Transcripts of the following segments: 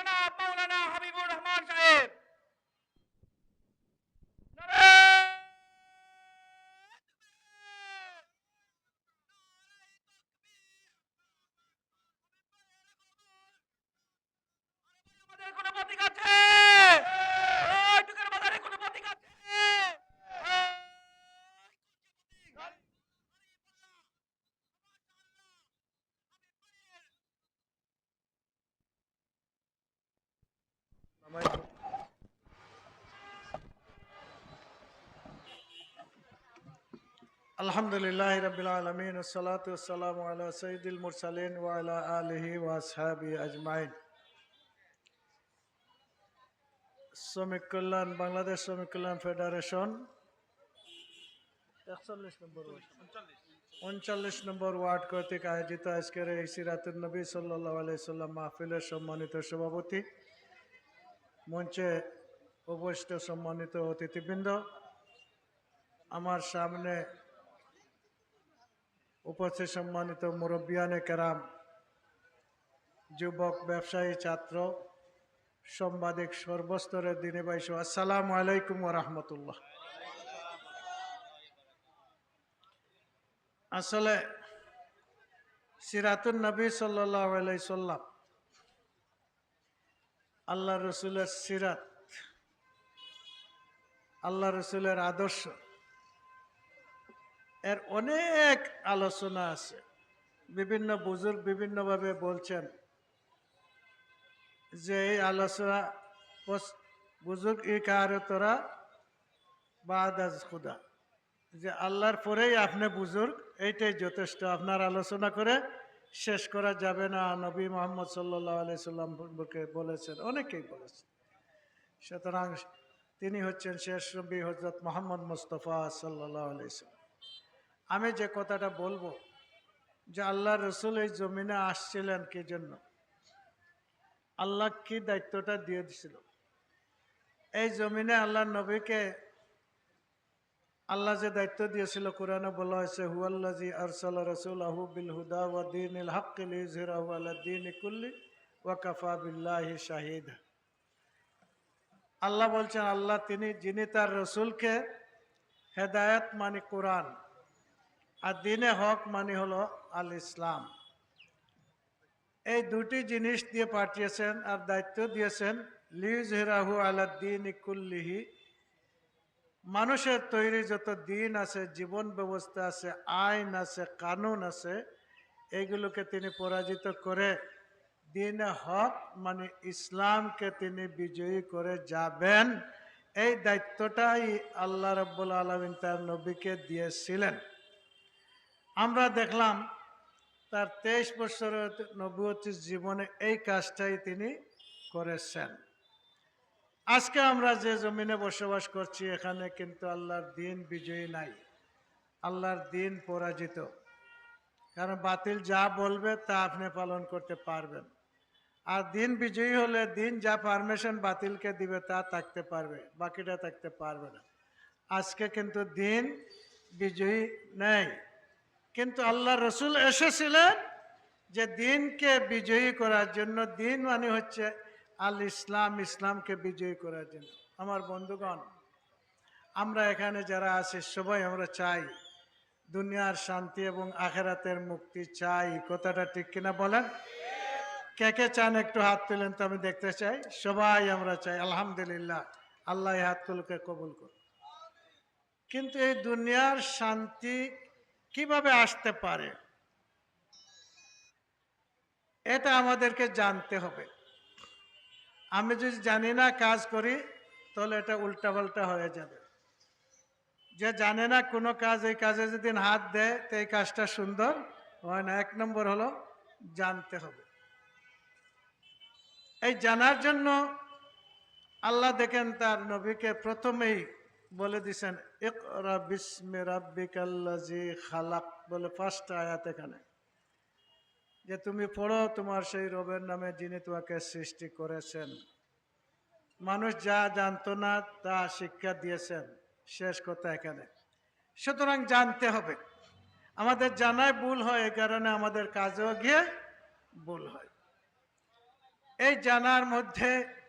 জনাব মাওলানা হাবিবুর রহমান সাহেব আমাদের কোনো প্রতীক আছে ওই টুকের বাজারে কোনো প্রতীক আছে আলহামদুলিল্লাহ রবিল আলমিন সালাতাম আলা সঈদুল মুরসালিন ওয়ালা আলহি ওয়াসাবি আজমাইন শ্রমিক কল্যাণ বাংলাদেশ শ্রমিক কল্যাণ ফেডারেশন উনচল্লিশ নম্বর ওয়ার্ড কর্তৃক আয়োজিত আজকের এই সিরাতুল নবী সাল্লাহ আলাইসাল্লাম মাহফিলের সম্মানিত সভাপতি মঞ্চে উপস্থিত সম্মানিত অতিথিবৃন্দ, আমার সামনে উপস্থিত সম্মানিত মুরব্বিয়ানে কেরাম, যুবক, ব্যবসায়ী, ছাত্র, সাংবাদিক, সর্বস্তরের দিনে বাইশ আসসালামু আলাইকুম রহমতুল্লাহ। আসলে সিরাতুল নবী সাল্লাহ সাল্লাম আল্লাহ রসুলের সিরাত, আল্লাহ রসুলের আদর্শ, এর অনেক আলোচনা আছে। বিভিন্ন বুজুর্গ বিভিন্নভাবে বলছেন যে এই আলোচনা বুজুর্গ ই কার তোরা? বাদ যে আল্লাহর পরেই আপনি বুজুর্গ, এইটাই যথেষ্ট। আপনার আলোচনা করে শেষ করা যাবে না। নবী মোহাম্মদ সাল্লাহ আলাইসাল্লাম বলেছেন, অনেকেই বলেছেন। সুতরাং তিনি হচ্ছেন শেষ নবী হজরত মোহাম্মদ মুস্তফা সাল্লাহ আলাইসাল্লাম আমি যে কথাটা বলব, যে আল্লাহ রসুল এই জমিনে আসছিলেন কি জন্য? আল্লাহ কি দায়িত্বটা দিয়ে দিছিল? এই জমিনে আল্লাহ নবীকে আল্লাহ যে দায়িত্ব দিয়েছিল কোরআনে বলা হয়েছে হুয়াল্লাজি আরসাল রসুল আহু বিল হুদা ওয়া দিন ইল হকিল ইজহিরাহু আলা দিন কুল্লি ওয়া কাফা বিল্লাহি শাহিদ। আল্লাহ বলছেন, আল্লাহ তিনি, যিনি তার রসুলকে হেদায়ত মানে কোরআন আর দিনে হক মানে হলো আল ইসলাম এই দুটি জিনিস দিয়ে পাঠিয়েছেন আর দায়িত্ব দিয়েছেন লিজ হেরাহু আলাদ্দিন ইকুল্লিহি মানুষের তৈরি যত দিন আছে, জীবন ব্যবস্থা আছে, আইন আছে, কানুন আছে, এগুলোকে তিনি পরাজিত করে দিনে হক মানে ইসলামকে তিনি বিজয়ী করে যাবেন। এই দায়িত্বটাই আল্লাহ রব্বুল আলমিন তার নবীকে দিয়েছিলেন। আমরা দেখলাম তার তেইশ বছরের নবতী জীবনে এই কাজটাই তিনি করেছেন। আজকে আমরা যে জমিনে বসবাস করছি, এখানে কিন্তু আল্লাহর দিন বিজয়ী নাই। আল্লাহর দিন পরাজিত। কারণ বাতিল যা বলবে, তা আপনি পালন করতে পারবেন। আর দিন বিজয়ী হলে দিন যা পারমিশন বাতিলকে দিবে, তা থাকতে পারবে, বাকিটা থাকতে পারবে না। আজকে কিন্তু দিন বিজয়ী নেই। কিন্তু আল্লাহ রসুল এসেছিলেন যে দিনকে বিজয়ী করার জন্য, দিন মানে হচ্ছে আল ইসলাম ইসলামকে বিজয়ী করার জন্য। আমার বন্ধুগণ, আমরা এখানে যারা আছি, সবাই আমরা চাই দুনিয়ার শান্তি এবং আখেরাতের মুক্তি চাই। কথাটা ঠিক কিনা বলেন? কে কে চান একটু হাত তুলেন তো আমি দেখতে চাই। সবাই আমরা চাই, আলহামদুলিল্লাহ, আল্লাহ এই তুলকে কবুল করুন কিন্তু এই দুনিয়ার শান্তি কীভাবে আসতে পারে? এটা আমাদেরকে জানতে হবে। আমি যদি জানি না কাজ করি, তাহলে এটা উল্টাপাল্টা হয়ে যাবে। যে জানে না কোনো কাজ, এই কাজে যদি হাত দেয়, তো এই কাজটা সুন্দর হয় না। এক নম্বর হলো জানতে হবে। এই জানার জন্য আল্লাহ দেখেন তার নবীকে প্রথমেই বলে দিছেন, ইকরা বিস্মি রাব্বিকাল্লাজি খালাক বলে ফার্স্ট আয়াত এখানে। যে তুমি পড়ো, তোমার সেই রবের নামে যিনি তোমাকে সৃষ্টি করেছেন। মানুষ যা জানতো না, তা শিক্ষা দিয়েছেন। শেষ কথা এখানে। সুতরাং জানতে হবে। আমাদের জানায় ভুল হয় এই কারণে আমাদের কাজেও গিয়ে ভুল হয়। এই জানার মধ্যে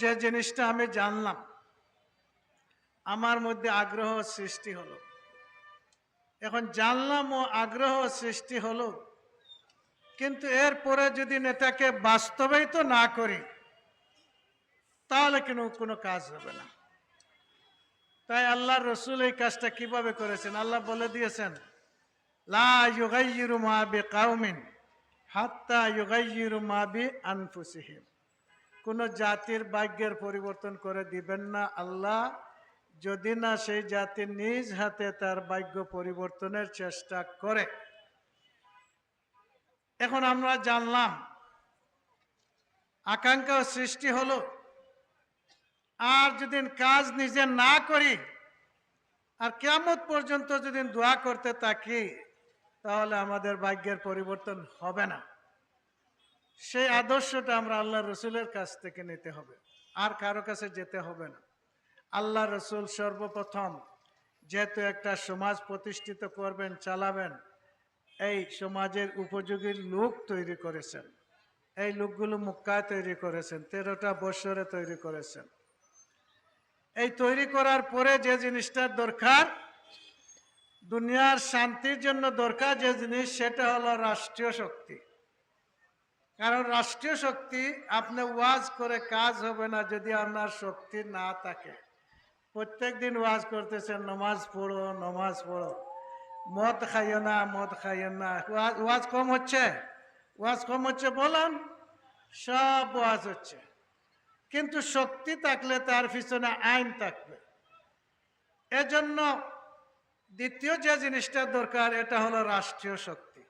যে জিনিসটা আমি জানলাম, আমার মধ্যে আগ্রহ সৃষ্টি হলো। এখন জানলাম ও আগ্রহ সৃষ্টি হলো। কিন্তু এরপরে যদি এটাকে বাস্তবায়িত না করি, তাহলে কোনো কোনো কাজ হবে না। তাই আল্লাহ রসুল এই কাজটা কীভাবে করেছেন? আল্লাহ বলে দিয়েছেন, লা মা বিকাউমিন হাত্তা ইউগাইয়িরু বি আনফুসিহিম কোন জাতির ভাগ্যের পরিবর্তন করে দিবেন না আল্লাহ। যদি না সেই জাতি নিজ হাতে তার ভাগ্য পরিবর্তনের চেষ্টা করে। এখন আমরা জানলাম, আকাঙ্ক্ষা সৃষ্টি হলো, আর যদি কাজ নিজে না করি, আর কেমন পর্যন্ত যদি দোয়া করতে থাকি, তাহলে আমাদের ভাগ্যের পরিবর্তন হবে না। সেই আদর্শটা আমরা আল্লাহ রসুলের কাছ থেকে নিতে হবে, আর কারও কাছে যেতে হবে না। আল্লাহ রসুল সর্বপ্রথম যেহেতু একটা সমাজ প্রতিষ্ঠিত করবেন, চালাবেন, এই সমাজের উপযোগী লোক তৈরি করেছেন। এই লোকগুলো মুক্কায় তৈরি করেছেন, তেরোটা বৎসরে তৈরি করেছেন। এই তৈরি করার পরে যে জিনিসটার দরকার, দুনিয়ার শান্তির জন্য দরকার যে জিনিস, সেটা হলো রাষ্ট্রীয় শক্তি। কারণ রাষ্ট্রীয় শক্তি, আপনি ওয়াজ করে কাজ হবে না যদি আপনার শক্তি না থাকে। প্রত্যেক দিন ওয়াজ করতেছেন, নমাজ পড়ো নমাজ পড়ো। মদ খাইও না, মদ খাইও না। ওয়াজ কম হচ্ছে? ওয়াজ কম হচ্ছে বলেন। সব ওয়াজ হচ্ছে। কিন্তু শক্তি থাকলে তার পিছনে আইন থাকবে। এজন্য দ্বিতীয় যে জিনিসটা দরকার, এটা হলো রাষ্ট্রীয় শক্তি।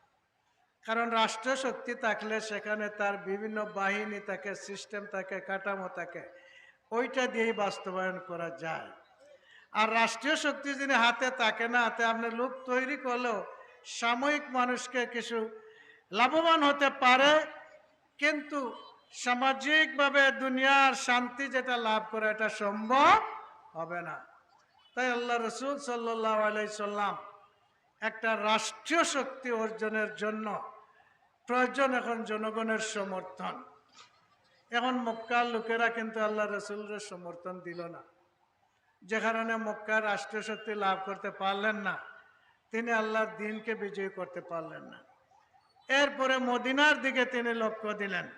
কারণ রাষ্ট্রীয় শক্তি থাকলে সেখানে তার বিভিন্ন বাহিনী থাকে, সিস্টেম থাকে, কাঠামো থাকে। ওইটা দিয়েই বাস্তবায়ন করা যায়। আর রাষ্ট্রীয় শক্তি যদি হাতে থাকে না হাতে আপনি লোক তৈরি করলেও সাময়িক মানুষকে কিছু লাভবান হতে পারে, কিন্তু সামাজিকভাবে দুনিয়ার শান্তি যেটা লাভ করে এটা সম্ভব হবে না। তাই আল্লাহ রসুল সাল্লাহ আলাইসাল্লাম একটা রাষ্ট্রীয় শক্তি অর্জনের জন্য প্রয়োজন এখন জনগণের সমর্থন। এখন মক্কার লোকেরা কিন্তু আল্লাহ রসুলের সমর্থন দিল না। যে কারণে মক্কার রাষ্ট্রীয় শক্তি লাভ করতে পারলেন না, তিনি আল্লাহর দিনকে বিজয়ী করতে পারলেন না। এরপরে মদিনার দিকে তিনি লক্ষ্য দিলেন।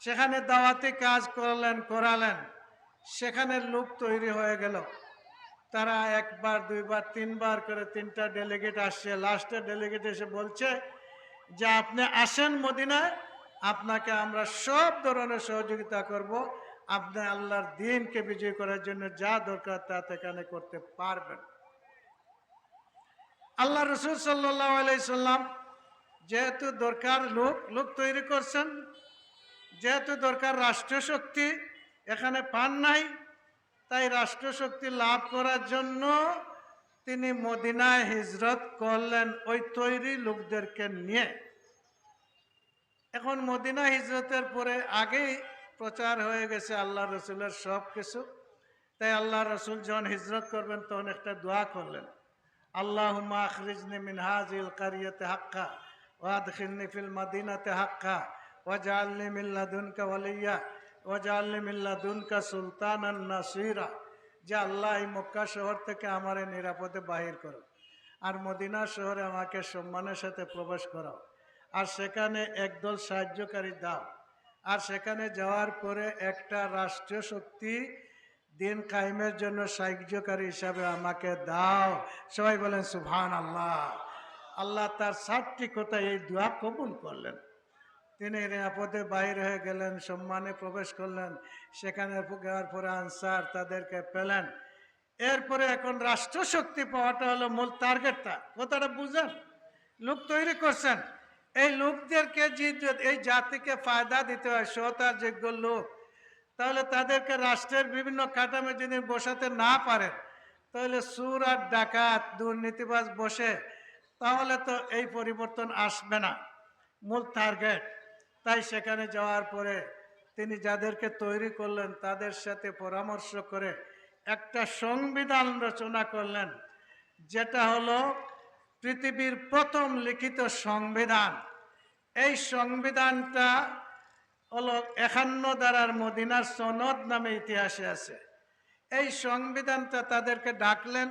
সেখানে দাওয়াতি কাজ করলেন, করালেন। সেখানে লোক তৈরি হয়ে গেল। তারা একবার, দুইবার, তিনবার করে তিনটা ডেলিগেট আসছে। লাস্টের ডেলিগেট এসে বলছে যে, আপনি আসেন মদিনায় আপনাকে আমরা সব ধরনের সহযোগিতা করব। আপনি আল্লাহর দিনকে বিজয় করার জন্য যা দরকার তা এখানে করতে পারবেন। আল্লাহ রসুল আলাইসাল্লাম যেহেতু দরকার লোক লোক তৈরি করছেন, যেহেতু দরকার রাষ্ট্রীয় শক্তি এখানে পান নাই, তাই রাষ্ট্রীয় শক্তি লাভ করার জন্য তিনি মদিনায় হিজরত করলেন ওই তৈরি লোকদেরকে নিয়ে। এখন মদিনা হিজরতের পরে আগেই প্রচার হয়ে গেছে আল্লাহ রসুলের সব কিছু। তাই আল্লাহ রসুল যখন হিজরত করবেন, তখন একটা দোয়া করলেন। আল্লাহ আখরিজনি মিন হাজিল কারিয়াতে হাক্কা ওয়াদখিলনি ফিল মাদিনাতে হাক্কা ওয়াজআলনি মিন লাদুনকা ওয়ালিয়া ওয়াজআলনি মিন লাদুনকা সুলতানান নাসিরা, যে আল্লাহ এই মক্কা শহর থেকে আমারে নিরাপদে বাহির করো আর মদিনা শহরে আমাকে সম্মানের সাথে প্রবেশ করাও। আর সেখানে একদল সাহায্যকারী দাও। আর সেখানে যাওয়ার পরে একটা রাষ্ট্রীয় শক্তি দিন কায়েমের জন্য সাহায্যকারী হিসাবে আমাকে দাও। সবাই বলেন সুভান আল্লাহ আল্লাহ তার সাতটি কথা এই দোয়া কবুল করলেন। তিনি নিরাপদে বাইর হয়ে গেলেন, সম্মানে প্রবেশ করলেন। সেখানে যাওয়ার পরে আনসার তাদেরকে পেলেন। এরপরে এখন রাষ্ট্রশক্তি পাওয়াটা হলো মূল টার্গেটটা কথাটা বুঝেন? লোক তৈরি করছেন। এই লোকদেরকে যে এই জাতিকে ফায়দা দিতে হয় সতার যোগ্য লোক, তাহলে তাদেরকে রাষ্ট্রের বিভিন্ন কাঠামে যদি বসাতে না পারে, তাহলে সুর আর ডাকাত, দুর্নীতিবাজ বসে, তাহলে তো এই পরিবর্তন আসবে না। মূল টার্গেট তাই সেখানে যাওয়ার পরে তিনি যাদেরকে তৈরি করলেন, তাদের সাথে পরামর্শ করে একটা সংবিধান রচনা করলেন, যেটা হলো পৃথিবীর প্রথম লিখিত সংবিধান। এই সংবিধানটা হলো একান্ন দ্বারার মদিনার সনদ নামে ইতিহাসে আছে। এই সংবিধানটা তাদেরকে ডাকলেন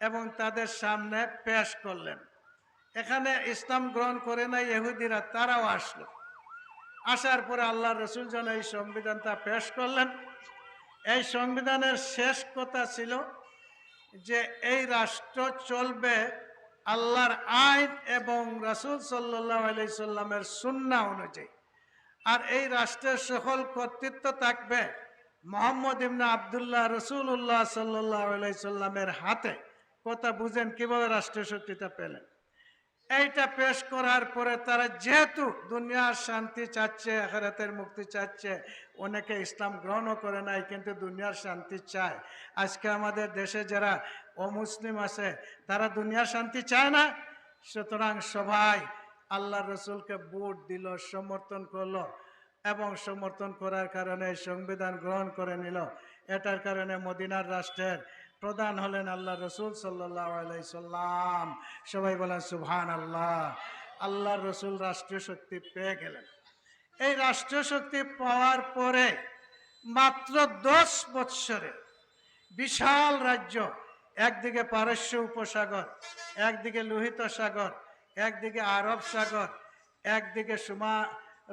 এবং তাদের সামনে পেশ করলেন। এখানে ইসলাম গ্রহণ করে নাই ইহুদিরা, তারাও আসলো। আসার পরে আল্লাহ রসুল যেন এই সংবিধানটা পেশ করলেন। এই সংবিধানের শেষ কথা ছিল যে এই রাষ্ট্র চলবে আল্লাহর আইন এবং রাসূল সাল্লাহ আলি সাল্লামের সুন্না অনুযায়ী। আর এই রাষ্ট্রের সকল কর্তৃত্ব থাকবে মোহাম্মদ ইবনা আবদুল্লাহ রসুল্লাহ সাল্লাহ আলাই সাল্লামের হাতে। কথা বুঝেন কীভাবে রাষ্ট্রীয় শক্তিটা পেলেন? এইটা পেশ করার পরে তারা যেহেতু দুনিয়ার শান্তি চাচ্ছে, আখেরাতের মুক্তি চাচ্ছে, অনেকে ইসলাম গ্রহণও করে নাই, কিন্তু দুনিয়ার শান্তি চায়। আজকে আমাদের দেশে যারা অমুসলিম আছে, তারা দুনিয়ার শান্তি চায় না। সুতরাং সবাই আল্লাহ রসুলকে ভোট দিল, সমর্থন করল এবং সমর্থন করার কারণে সংবিধান গ্রহণ করে নিল। এটার কারণে মদিনার রাষ্ট্রের প্রধান হলেন আল্লাহ রসুল সাল্লাহ সাল্লাম। সবাই বলেন সুবহান আল্লাহ আল্লাহ রসুল রাষ্ট্রীয় শক্তি পেয়ে গেলেন। এই রাষ্ট্রীয় শক্তি পাওয়ার পরে মাত্র দশ বৎসরে বিশাল রাজ্য একদিকে পারস্য উপসাগর, একদিকে লোহিত সাগর, একদিকে আরব সাগর, একদিকে সুমা,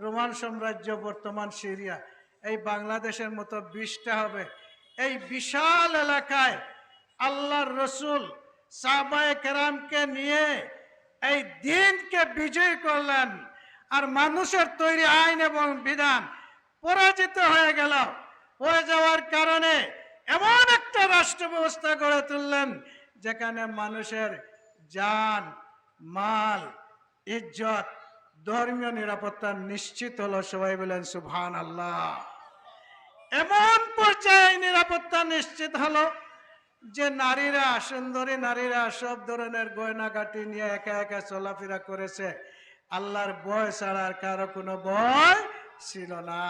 রোমান সাম্রাজ্য, বর্তমান সিরিয়া। এই বাংলাদেশের মতো বিশটা হবে। এই বিশাল এলাকায় আল্লাহর রসুল সাহবায় কেরামকে নিয়ে এই দিনকে বিজয় করলেন আর মানুষের তৈরি আইন এবং বিধান পরাজিত হয়ে গেল। হয়ে যাওয়ার কারণে এমন একটা রাষ্ট্র ব্যবস্থা গড়ে তুললেন যেখানে মানুষের যান মাল, ইজ্জত, ধর্মীয় নিরাপত্তা নিশ্চিত হলো। সবাই বলেন সুভান আল্লাহ এমন পর্যায়ে নিরাপত্তা নিশ্চিত হলো যে নারীরা, সুন্দরী নারীরা সব ধরনের গয়নাগাটি নিয়ে একা একা চলাফেরা করেছে। আল্লাহর বয় ছাড়া আর কারও কোনো ভয় ছিল না।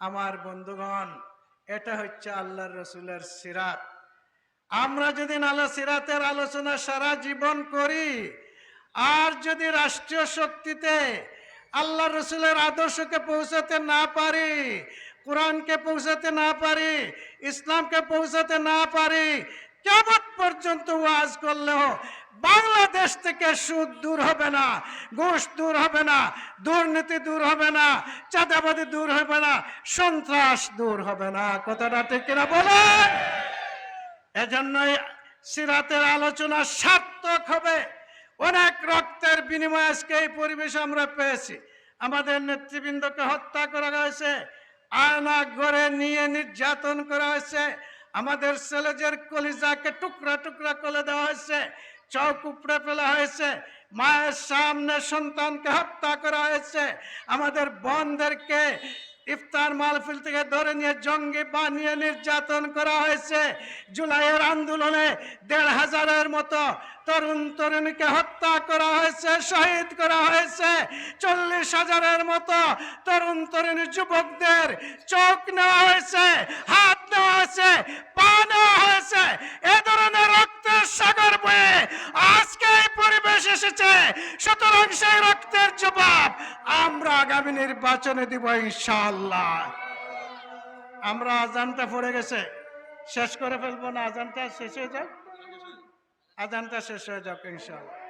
আমার বন্ধুগণ এটা হচ্ছে আল্লাহর রসুলের সিরাত। আমরা যদি আল্লাহ সিরাতের আলোচনা সারা জীবন করি, আর যদি রাষ্ট্রীয় শক্তিতে আল্লাহ রসুলের আদর্শকে পৌঁছাতে না পারি, কোরআনকে পৌঁছাতে না পারি, ইসলামকে পৌঁছাতে না পারি, কেমন পর্যন্ত ওয়াজ করলেও বাংলাদেশ থেকে সুদ দূর হবে না, ঘুষ দূর হবে না, দুর্নীতি দূর হবে না চাঁদাবাদি দূর হবে না, সন্ত্রাস দূর হবে না। কথাটা ঠিক কিনা বলেন এজন্যই সিরাতের আলোচনা সার্থক হবে। অনেক রক্তের বিনিময়ে আজকে এই পরিবেশ আমরা পেয়েছি। আমাদের নেতৃবৃন্দকে হত্যা করা হয়েছে, আয়না গড়ে নিয়ে নির্যাতন করা হয়েছে, আমাদের ছেলেদের কলিজাকে টুকরা টুকরা করে দেওয়া হয়েছে চৌক উপড়ে ফেলা হয়েছে। মায়ের সামনে সন্তানকে হত্যা করা হয়েছে। আমাদের বোনদেরকে ইফতার মাহফিল থেকে ধরে নিয়ে জঙ্গি বানিয়ে নির্যাতন করা হয়েছে। জুলাইয়ের আন্দোলনে দেড় হাজারের মতো তরুণ তরুণীকে হত্যা করা হয়েছে, শহীদ করা হয়েছে। চল্লিশ হাজারের মতো তরুণ তরুণী যুবকদের চোখ নেওয়া হয়েছে, হাত নেওয়া হয়েছে, পা নেওয়া হয়েছে। এ ধরনের রক্তের সাগর বয়ে আজকে এই পরিবেশ এসেছে। সুতরাং সেই রক্তের জবাব আমরা আগামী নির্বাচনে দিব ইনশাআল্লাহ। আমরা আজানটা পড়ে গেছে। শেষ করে ফেলব না, আজানটা শেষ হয়ে যাক? আজানটা শেষ হয়ে যাক ইনশাআল্লাহ।